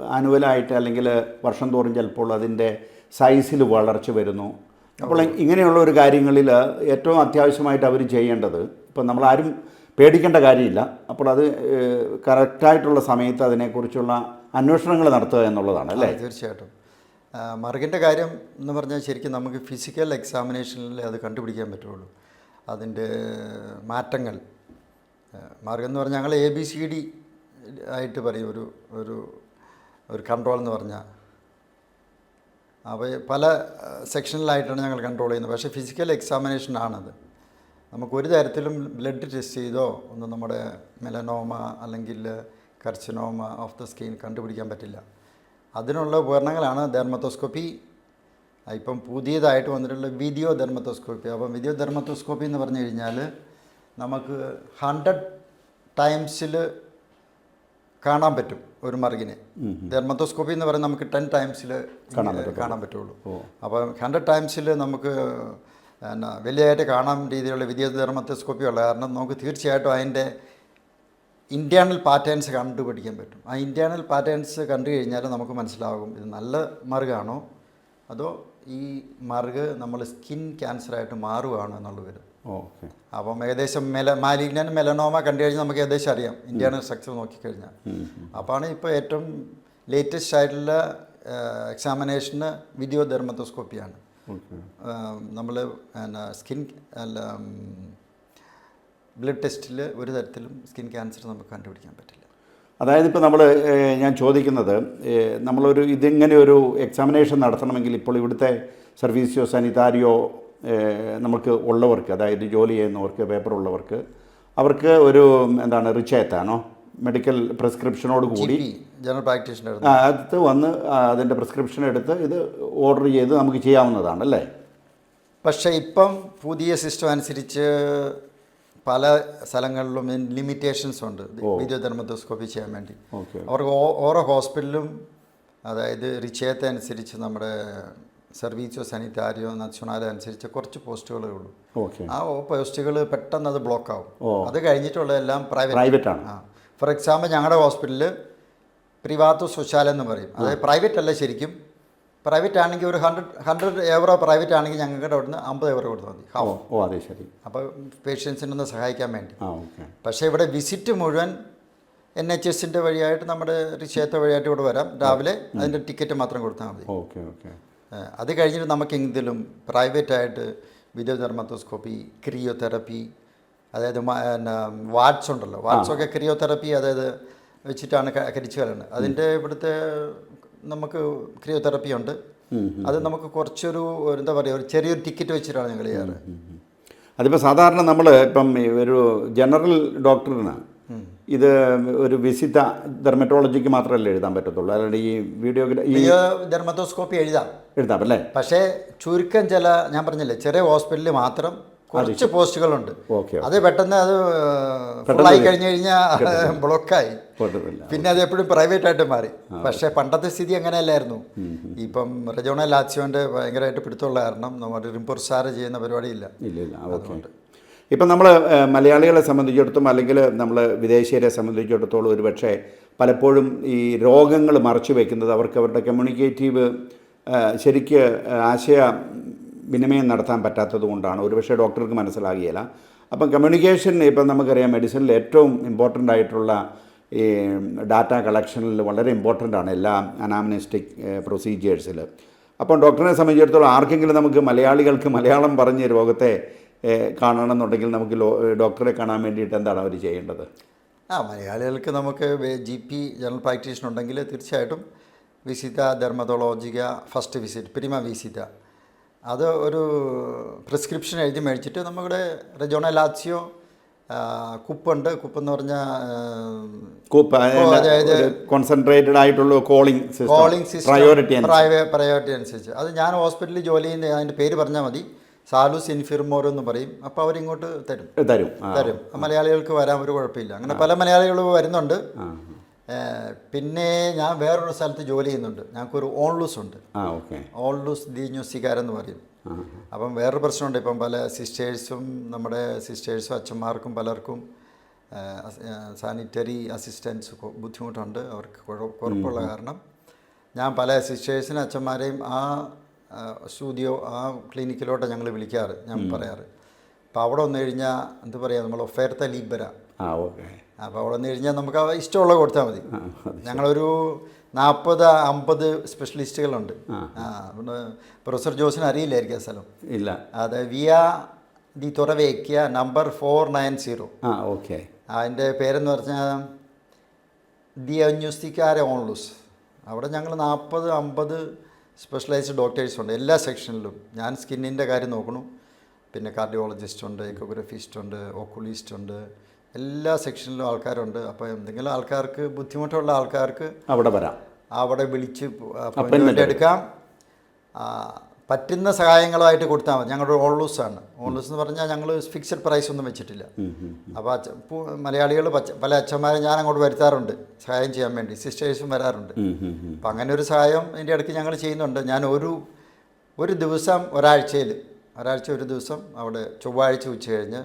ആനുവലായിട്ട് അല്ലെങ്കിൽ വർഷം തോറും ചിലപ്പോൾ അതിന്റെ സൈസിൽ വളർച്ച വരുന്നു. അപ്പോൾ ഇങ്ങനെയുള്ള ഒരു കാര്യങ്ങളിൽ ഏറ്റവും അത്യാവശ്യമായിട്ട് അവർ ചെയ്യേണ്ടത് ഇപ്പം നമ്മളാരും പേടിക്കേണ്ട കാര്യമില്ല. അപ്പോൾ അത് കറക്റ്റായിട്ടുള്ള സമയത്ത് അതിനെക്കുറിച്ചുള്ള അന്വേഷണങ്ങൾ നടത്തുക എന്നുള്ളതാണ് അല്ലേ?
തീർച്ചയായിട്ടും. മറുകിന്റെ കാര്യം എന്ന് പറഞ്ഞാൽ ശരിക്കും നമുക്ക് ഫിസിക്കൽ എക്സാമിനേഷനിൽ അത് കണ്ടുപിടിക്കാൻ പറ്റുള്ളൂ. അതിന്റെ മാറ്റങ്ങൾ മാർഗം എന്ന് പറഞ്ഞാൽ ഞങ്ങൾ എ ബി സി ഡി ആയിട്ട് പറയും. ഒരു ഒരു ഒരു കൺട്രോൾ എന്ന് പറഞ്ഞാൽ. അപ്പോൾ പല സെക്ഷനിലായിട്ടാണ് ഞങ്ങൾ കൺട്രോൾ ചെയ്യുന്നത്. പക്ഷേ ഫിസിക്കൽ എക്സാമിനേഷനാണത് നമുക്ക് ഒരു തരത്തിലും ബ്ലഡ് ടെസ്റ്റ് ചെയ്തോ ഒന്നും നമ്മുടെ മെലനോമ അല്ലെങ്കിൽ കർച്ചനോമ ഓഫ് ദ സ്കിൻ കണ്ടുപിടിക്കാൻ പറ്റില്ല. അതിനുള്ള ഉപകരണങ്ങളാണ് ഡെർമത്തോസ്കോപ്പി ഇപ്പം പുതിയതായിട്ട് വന്നിട്ടുള്ള വീഡിയോ ഡെർമത്തോസ്കോപ്പി അപ്പം വീഡിയോ ഡെർമത്തോസ്കോപ്പി എന്ന് പറഞ്ഞു കഴിഞ്ഞാൽ നമുക്ക് ഹൺഡ്രഡ് ടൈംസിൽ കാണാൻ പറ്റും ഒരു മറുകിനെ. ഡെർമത്തോസ്കോപ്പി എന്ന് പറയുന്നത് നമുക്ക് ടെൻ ടൈംസിൽ കാണാൻ പറ്റുള്ളൂ. അപ്പോൾ ഹൺഡ്രഡ് ടൈംസിൽ നമുക്ക് എന്നാ വലിയതായിട്ട് കാണാൻ രീതിയിലുള്ള വിദ്യ ഡെർമത്തോസ്കോപ്പി ഉള്ള കാരണം നമുക്ക് തീർച്ചയായിട്ടും അതിന്റെ ഇന്റേർണൽ പാറ്റേൺസ് കണ്ടുപിടിക്കാൻ പറ്റും. ആ ഇന്റേർണൽ പാറ്റേൺസ് കണ്ടു കഴിഞ്ഞാൽ നമുക്ക് മനസ്സിലാകും ഇത് നല്ല മറുകാണോ അതോ ഈ മറുക് നമ്മൾ സ്കിൻ ക്യാൻസറായിട്ട് മാറുകയാണോ എന്നുള്ളത് വരും.
ഓക്കെ.
അപ്പം ഏകദേശം മെല മാലിഗ്നൻ മെലനോമ കണ്ടു കഴിഞ്ഞാൽ നമുക്ക് ഏകദേശം അറിയാം. ഇന്ത്യയുടെ സ്ട്രക്ചർ നോക്കിക്കഴിഞ്ഞാൽ. അപ്പോഴാണ് ഇപ്പോൾ ഏറ്റവും ലേറ്റസ്റ്റ് ആയിട്ടുള്ള എക്സാമിനേഷന് വിഡിയോ ഡെർമത്തോസ്കോപ്പിയാണ് നമ്മൾ സ്കിൻ അല്ല ബ്ലഡ് ടെസ്റ്റിൽ ഒരു തരത്തിലും സ്കിൻ ക്യാൻസർ നമുക്ക് കണ്ടുപിടിക്കാൻ പറ്റില്ല.
അതായത് ഇപ്പോൾ നമ്മൾ ഞാൻ ചോദിക്കുന്നത് നമ്മളൊരു ഇതിങ്ങനെ ഒരു എക്സാമിനേഷൻ നടത്തണമെങ്കിൽ ഇപ്പോൾ ഇവിടുത്തെ സർവീസിയോ സാനിറ്റാരിയോ നമുക്ക് ഉള്ളവർക്ക് അതായത് ജോലി ചെയ്യുന്നവർക്ക് പേപ്പർ ഉള്ളവർക്ക് അവർക്ക് ഒരു എന്താണ് റിച്ചേത്താണോ മെഡിക്കൽ പ്രിസ്ക്രിപ്ഷനോട് കൂടി.
ജനറൽ പ്രാക്ടീഷണർ
അടുത്ത് വന്ന് അതിന്റെ പ്രിസ്ക്രിപ്ഷൻ എടുത്ത് ഇത് ഓർഡർ ചെയ്ത് നമുക്ക് ചെയ്യാവുന്നതാണ് അല്ലേ?
പക്ഷേ ഇപ്പം പുതിയ സിസ്റ്റം അനുസരിച്ച് പല സ്ഥലങ്ങളിലും ലിമിറ്റേഷൻസ് ഉണ്ട്. വീഡിയോ ഡെർമത്തോസ്കോപ്പി ചെയ്യാൻ വേണ്ടി.
ഓക്കെ.
അവർക്ക് ഓരോ ഹോസ്പിറ്റലിലും അതായത് റിച്ചയത്തെ അനുസരിച്ച് നമ്മുടെ സർവീസോ സാനിറ്റാരിയോ നാഷണാലോ അനുസരിച്ച് കുറച്ച് പോസ്റ്റുകളേ ഉള്ളൂ. ആ പോസ്റ്റുകൾ പെട്ടെന്ന് അത് ബ്ലോക്ക് ആവും അത് കഴിഞ്ഞിട്ടുള്ള എല്ലാം പ്രൈവറ്റ്
ആണ്
ഫോർ എക്സാമ്പിൾ ഞങ്ങളുടെ ഹോസ്പിറ്റലിൽ പ്രിവാത്തോ ശുശാല എന്ന് പറയും. അതായത് പ്രൈവറ്റ് അല്ല ശരിക്കും. പ്രൈവറ്റ് ആണെങ്കിൽ ഒരു ഹൺഡ്രഡ് ഹൺഡ്രഡ് എവറോ പ്രൈവറ്റ് ആണെങ്കിൽ ഞങ്ങളുടെ അവിടുന്ന് അമ്പത് എവറോ കൊടുത്താൽ മതി.
ഓ അതെ ശരി.
അപ്പോൾ പേഷ്യൻസിനെ ഒന്ന് സഹായിക്കാൻ വേണ്ടി. പക്ഷേ ഇവിടെ വിസിറ്റ് മുഴുവൻ എൻ എച്ച് എസിന്റെ വഴിയായിട്ട് നമ്മുടെ ക്ഷേത്ര വഴിയായിട്ട് ഇവിടെ വരാം. രാവിലെ അതിന്റെ ടിക്കറ്റ് മാത്രം കൊടുത്താൽ മതി.
Okay okay.
അത് കഴിഞ്ഞിട്ട് നമുക്ക് എന്തെങ്കിലും പ്രൈവറ്റായിട്ട് വിദ്യോ ഡെർമത്തോസ്കോപ്പി ക്രിയോതെറപ്പി അതായത് പിന്നെ വാട്സ് ഉണ്ടല്ലോ. വാട്സൊക്കെ ക്രിയോതെറപ്പി അതായത് വെച്ചിട്ടാണ് കരിച്ചു കളയുന്നത്. അതിന്റെ ഇവിടുത്തെ നമുക്ക് ക്രിയോതെറപ്പി ഉണ്ട്. അത് നമുക്ക് കുറച്ചൊരു എന്താ പറയുക ഒരു ചെറിയൊരു ടിക്കറ്റ് വെച്ചിട്ടാണ് ഞങ്ങൾ ചെയ്യാറ്.
അതിപ്പോൾ സാധാരണ നമ്മൾ ഇപ്പം ഒരു ജനറൽ ഡോക്ടറിന് ഇത് ഒരു വിസിത്ത ഡെർമറ്റോളജിക്ക് മാത്രമല്ലേ എഴുതാൻ പറ്റത്തുള്ളൂ. അല്ലാണ്ട് ഈ
വീഡിയോ ഡെർമറ്റോസ്കോപ്പി എഴുതാം.
എഴുതാം അല്ലേ?
പക്ഷേ ചുരുക്കം ചില ഞാൻ പറഞ്ഞില്ലേ ചെറിയ ഹോസ്പിറ്റലിൽ മാത്രം കുറച്ച് പോസ്റ്റുകളുണ്ട്.
ഓക്കെ
അത് പെട്ടെന്ന് അത് ഫുള്ളായി കഴിഞ്ഞു കഴിഞ്ഞാൽ ബ്ലോക്കായി പിന്നെ അത് എപ്പോഴും പ്രൈവറ്റ് ആയിട്ട് മാറി. പക്ഷേ പണ്ടത്തെ സ്ഥിതി അങ്ങനെയല്ലായിരുന്നു. ഇപ്പം റജോണ ലാച്ചിയോന്റെ ഭയങ്കരമായിട്ട് പിടുത്തമുള്ള കാരണം നമ്മുടെ റിംപുർ സാറ് ചെയ്യുന്ന പരിപാടിയില്ല.
ഇല്ല ഇല്ല ഓക്കെ ഇപ്പം നമ്മൾ മലയാളികളെ സംബന്ധിച്ചിടത്തോളം അല്ലെങ്കിൽ നമ്മൾ വിദേശീയരെ സംബന്ധിച്ചിടത്തോളം ഒരു പക്ഷേ പലപ്പോഴും ഈ രോഗങ്ങൾ മറച്ചു വയ്ക്കുന്നത് അവർക്ക് അവരുടെ കമ്മ്യൂണിക്കേറ്റീവ് ശരിക്ക് ആശയ വിനിമയം നടത്താൻ പറ്റാത്തത് കൊണ്ടാണ്. ഒരുപക്ഷെ ഡോക്ടർക്ക് മനസ്സിലാകിയില്ല അപ്പം കമ്മ്യൂണിക്കേഷൻ ഇപ്പം നമുക്കറിയാം മെഡിസിനിൽ ഏറ്റവും ഇമ്പോർട്ടന്റ് ആയിട്ടുള്ള ഈ ഡാറ്റ കളക്ഷനിൽ വളരെ ഇമ്പോർട്ടന്റ് ആണ് എല്ലാ അനാമനിസ്റ്റിക് പ്രൊസീജിയേഴ്സിൽ. അപ്പം ഡോക്ടറിനെ സംബന്ധിച്ചിടത്തോളം ആർക്കെങ്കിലും നമുക്ക് മലയാളികൾക്ക് മലയാളം പറഞ്ഞ് രോഗത്തെ കാണണമെന്നുണ്ടെങ്കിൽ നമുക്ക് ഡോക്ടറെ കാണാൻ വേണ്ടിയിട്ട് എന്താണ് അവർ ചെയ്യേണ്ടത്?
ആ മലയാളികൾക്ക് നമുക്ക് ജി പി ജനറൽ പ്രാക്ടീഷൻ ഉണ്ടെങ്കിൽ തീർച്ചയായിട്ടും വിസിത ഡെർമത്തോളോജിക ഫസ്റ്റ് വിസിറ്റ് പ്രിമ വിസിത അത് ഒരു പ്രിസ്ക്രിപ്ഷൻ എഴുതി മേടിച്ചിട്ട് നമ്മുടെ റെജോണ ലാച്ചിയോ കുപ്പുണ്ട് കുപ്പെന്ന് പറഞ്ഞാൽ
കുപ്പ്
അതായത്
കോൺസെൻട്രേറ്റഡ് ആയിട്ടുള്ള calling
calling
system
system
priority
priority അനുസരിച്ച്. അത് ഞാൻ ഹോസ്പിറ്റലിൽ ജോലി ചെയ്യുന്ന അതിന്റെ പേര് പറഞ്ഞാൽ മതി. സാലൂസ് ഇൻഫിർമോർ എന്ന് പറയും. അപ്പോൾ അവരിങ്ങോട്ട് തരും.
തരും.
തരും. മലയാളികൾക്ക് വരാൻ ഒരു കുഴപ്പമില്ല. അങ്ങനെ പല മലയാളികൾ വരുന്നുണ്ട്. പിന്നെ ഞാൻ വേറൊരു സ്ഥലത്ത് ജോലി ചെയ്യുന്നുണ്ട്. ഞങ്ങൾക്കൊരു ഓൺലൂസ് ഉണ്ട്. ഓൺലൂസ് ദി ന്യൂസിക്കാരെന്ന് പറയും. അപ്പം വേറൊരു പ്രശ്നമുണ്ട്. ഇപ്പം പല സിസ്റ്റേഴ്സും നമ്മുടെ സിസ്റ്റേഴ്സും അച്ഛന്മാർക്കും പലർക്കും സാനിറ്ററി അസിസ്റ്റൻസ് ബുദ്ധിമുട്ടുണ്ട്. അവർക്ക് കുഴ- കുഴപ്പമുള്ള കാരണം ഞാൻ പല സിസ്റ്റേഴ്സിനും അച്ഛന്മാരെയും ആ സ്റ്റുഡിയോ ആ ക്ലിനിക്കിലോട്ട് ഞങ്ങൾ വിളിക്കാറ് ഞാൻ പറയാറ്. അപ്പോൾ അവിടെ വന്നു കഴിഞ്ഞാൽ എന്ത് പറയുക നമ്മൾ ഒഫേർത്ത ലീബര.
ആ ഓക്കെ.
അപ്പോൾ അവിടെ വന്നു കഴിഞ്ഞാൽ നമുക്ക് ആ ഇഷ്ടമുള്ള കൊടുത്താൽ മതി. ഞങ്ങളൊരു നാൽപ്പത് അമ്പത് സ്പെഷ്യലിസ്റ്റുകളുണ്ട്. ആ. അതുകൊണ്ട് പ്രൊഫസർ ജോസിന് അറിയില്ലായിരിക്കും ആ സ്ഥലം.
ഇല്ല.
അത് വിയ ദി തുറവേക്കിയ നമ്പർ ഫോർ നയൻ സീറോ.
ആ ഓക്കെ.
അതിന്റെ പേരെന്ന് പറഞ്ഞാൽ ദി അന്യൂസ്തിക്കാരെ ഓൺലൂസ്. അവിടെ ഞങ്ങൾ നാൽപ്പത് അമ്പത് സ്പെഷ്യലൈസ്ഡ് ഡോക്ടേഴ്സുണ്ട് എല്ലാ സെക്ഷനിലും. ഞാൻ സ്കിന്നിന്റെ കാര്യം നോക്കണു. പിന്നെ കാർഡിയോളജിസ്റ്റ് ഉണ്ട് എക്കോഗ്രഫിസ്റ്റ് ഉണ്ട് ഓക്കുളിസ്റ്റ് ഉണ്ട്. എല്ലാ സെക്ഷനിലും ആൾക്കാരുണ്ട്. അപ്പോൾ എന്തെങ്കിലും ആൾക്കാർക്ക് ബുദ്ധിമുട്ടുള്ള ആൾക്കാർക്ക്
അവിടെ വരാം.
അവിടെ വിളിച്ച് അപ്പോയിൻമെന്റ് എടുക്കാം. പറ്റുന്ന സഹായങ്ങളുമായിട്ട് കൊടുത്താൽ മതി. ഞങ്ങളുടെ ഓൺലൂസ് ആണ്. ഓൺലൂസ് എന്ന് പറഞ്ഞാൽ ഞങ്ങൾ ഫിക്സഡ് പ്രൈസ് ഒന്നും വെച്ചിട്ടില്ല. അപ്പോൾ അച്ഛ മലയാളികൾ പല അച്ഛന്മാരെ ഞാൻ അങ്ങോട്ട് വരുത്താറുണ്ട്. സഹായം ചെയ്യാൻ വേണ്ടി. സിസ്റ്റേഴ്സും വരാറുണ്ട്. അപ്പം അങ്ങനെ ഒരു സഹായം എന്റെ ഇടയ്ക്ക് ഞങ്ങൾ ചെയ്യുന്നുണ്ട്. ഞാൻ ഒരു ഒരു ദിവസം ഒരാഴ്ചയിൽ ഒരാഴ്ച ഒരു ദിവസം അവിടെ ചൊവ്വാഴ്ച ഉച്ച കഴിഞ്ഞ്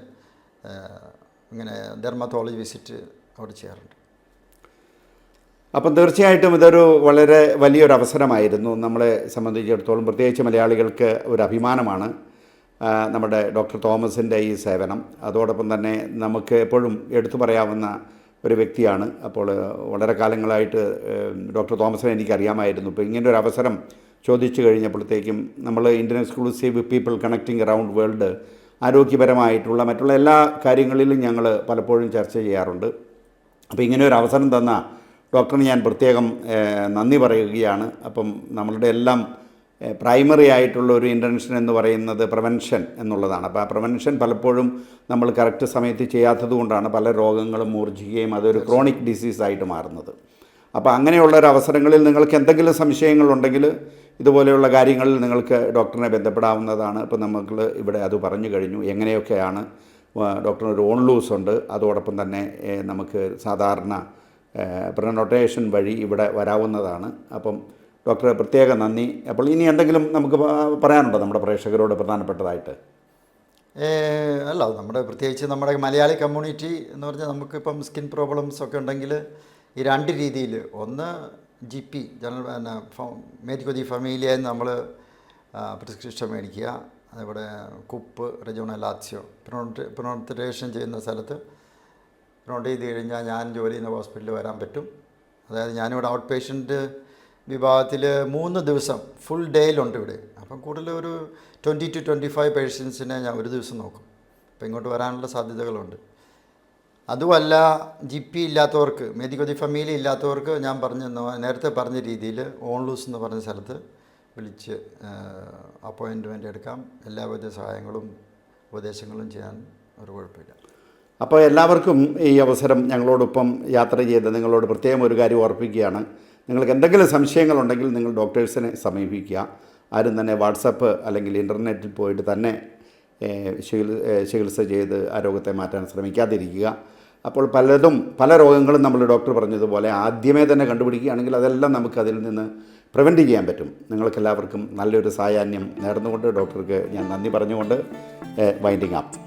ഇങ്ങനെ ഡെർമത്തോളജി വിസിറ്റ് അവിടെ ചെയ്യാറുണ്ട്.
അപ്പം തീർച്ചയായിട്ടും ഇതൊരു വളരെ വലിയൊരു അവസരമായിരുന്നു. നമ്മളെ സംബന്ധിച്ചിടത്തോളം പ്രത്യേകിച്ച് മലയാളികൾക്ക് ഒരു അഭിമാനമാണ് നമ്മുടെ ഡോക്ടർ തോമസിന്റെ ഈ സേവനം. അതോടൊപ്പം തന്നെ നമുക്ക് എപ്പോഴും എടുത്തു പറയാവുന്ന ഒരു വ്യക്തിയാണ്. അപ്പോൾ വളരെ കാലങ്ങളായിട്ട് ഡോക്ടർ തോമസിനെ എനിക്കറിയാമായിരുന്നു. ഇപ്പോൾ ഇങ്ങനെ ഒരു അവസരം ചോദിച്ചു കഴിഞ്ഞപ്പോഴത്തേക്കും നമ്മൾ Indian exclusive people connecting around world ആരോഗ്യപരമായിട്ടുള്ള മറ്റുള്ള എല്ലാ കാര്യങ്ങളിലും ഞങ്ങൾ പലപ്പോഴും ചർച്ച ചെയ്യാറുണ്ട്. അപ്പോൾ ഇങ്ങനെ ഒരു അവസരം തന്ന ഡോക്ടറിന് ഞാൻ പ്രത്യേകം നന്ദി പറയുകയാണ്. അപ്പം നമ്മളുടെ എല്ലാം പ്രൈമറി ആയിട്ടുള്ള ഒരു ഇന്റൻഷൻ എന്ന് പറയുന്നത് പ്രിവെൻഷൻ എന്നുള്ളതാണ്. അപ്പോൾ ആ പ്രിവെൻഷൻ പലപ്പോഴും നമ്മൾ കറക്റ്റ് സമയത്ത് ചെയ്യാത്തത് കൊണ്ടാണ് പല രോഗങ്ങളും മൂർജിക്കുകയും അതൊരു ക്രോണിക് ഡിസീസായിട്ട് മാറുന്നത്. അപ്പോൾ അങ്ങനെയുള്ള ഒരു അവസരങ്ങളിൽ നിങ്ങൾക്ക് എന്തെങ്കിലും സംശയങ്ങളുണ്ടെങ്കിൽ ഇതുപോലെയുള്ള കാര്യങ്ങളിൽ നിങ്ങൾക്ക് ഡോക്ടറിനെ ബന്ധപ്പെടാവുന്നതാണ്. ഇപ്പോൾ നമുക്ക് ഇവിടെ അത് പറഞ്ഞു കഴിഞ്ഞു. എങ്ങനെയൊക്കെയാണ് ഡോക്ടറിന് ഒരു ഓൺ ലൂസ് ഉണ്ട്. അതോടൊപ്പം തന്നെ നമുക്ക് സാധാരണ പ്രനോട്ടേഷൻ വഴി ഇവിടെ വരാവുന്നതാണ്. അപ്പം ഡോക്ടറെ പ്രത്യേക നന്ദി. അപ്പോൾ ഇനി എന്തെങ്കിലും നമുക്ക് പറയാനുണ്ടോ നമ്മുടെ പ്രേക്ഷകരോട് പ്രധാനപ്പെട്ടതായിട്ട്?
അല്ല നമ്മുടെ പ്രത്യേകിച്ച് നമ്മുടെ മലയാളി കമ്മ്യൂണിറ്റി എന്ന് പറഞ്ഞാൽ നമുക്കിപ്പം സ്കിൻ പ്രോബ്ലംസ് ഒക്കെ ഉണ്ടെങ്കിൽ ഈ രണ്ട് രീതിയിൽ. ഒന്ന് ജി പി ജനറൽ പിന്നെ മേരിക്കൊതി ഫമീലിയ നമ്മൾ പ്രിസ്ക്രിപ്ഷൻ മേടിക്കുക. അതേപോലെ കുപ്പ് റെജോണ ലാത്സ്യോ പ്രൊണോട്ട് പ്രൊണോട്ടേഷൻ ചെയ്യുന്ന സ്ഥലത്ത് പ്രൊണോട്ട് ചെയ്ത് കഴിഞ്ഞാൽ ഞാൻ ജോലി ചെയ്യുന്ന ഹോസ്പിറ്റലിൽ വരാൻ പറ്റും. അതായത് ഞാനിവിടെ ഔട്ട് പേഷ്യന്റ് വിഭാഗത്തിൽ മൂന്ന് ദിവസം ഫുൾ ഡേയിലുണ്ട് ഇവിടെ. അപ്പം കൂടുതൽ ഒരു ട്വന്റി ടു ട്വന്റി ഫൈവ് പേഷ്യൻസിനെ ഞാൻ ഒരു ദിവസം നോക്കും. അപ്പം ഇങ്ങോട്ട് വരാനുള്ള സാധ്യതകളുണ്ട്. അതുമല്ല ജി പി ഇല്ലാത്തവർക്ക് മെഡിക്കോതി ഫാമിലി ഇല്ലാത്തവർക്ക് ഞാൻ പറഞ്ഞ നേരത്തെ പറഞ്ഞ രീതിയിൽ ഓൺലൂസ് എന്ന് പറഞ്ഞ സ്ഥലത്ത് വിളിച്ച് അപ്പോയിൻമെന്റ് എടുക്കാം. എല്ലാവിധ സഹായങ്ങളും ഉപദേശങ്ങളും ചെയ്യാൻ ഒരു കുഴപ്പമില്ല.
അപ്പോൾ എല്ലാവർക്കും ഈ അവസരം ഞങ്ങളോടൊപ്പം യാത്ര ചെയ്ത് നിങ്ങളോട് പ്രത്യേകം ഒരു കാര്യം ഓർപ്പിക്കുകയാണ്. നിങ്ങൾക്ക് എന്തെങ്കിലും സംശയങ്ങളുണ്ടെങ്കിൽ നിങ്ങൾ ഡോക്ടേഴ്സിനെ സമീപിക്കുക. ആരും തന്നെ വാട്സപ്പ് അല്ലെങ്കിൽ ഇന്റർനെറ്റിൽ പോയിട്ട് തന്നെ ചികിത്സ ചെയ്ത് ആ രോഗത്തെ മാറ്റാൻ ശ്രമിക്കാതിരിക്കുക. അപ്പോൾ പലതും പല രോഗങ്ങളും നമ്മൾ ഡോക്ടർ പറഞ്ഞതുപോലെ ആദ്യമേ തന്നെ കണ്ടുപിടിക്കുകയാണെങ്കിൽ അതെല്ലാം നമുക്ക് അതിൽ നിന്ന് പ്രിവെന്റ് ചെയ്യാൻ പറ്റും. നിങ്ങൾക്കെല്ലാവർക്കും നല്ലൊരു സായാഹ്യം നേർന്നുകൊണ്ട് ഡോക്ടർക്ക് ഞാൻ നന്ദി പറഞ്ഞുകൊണ്ട് winding up.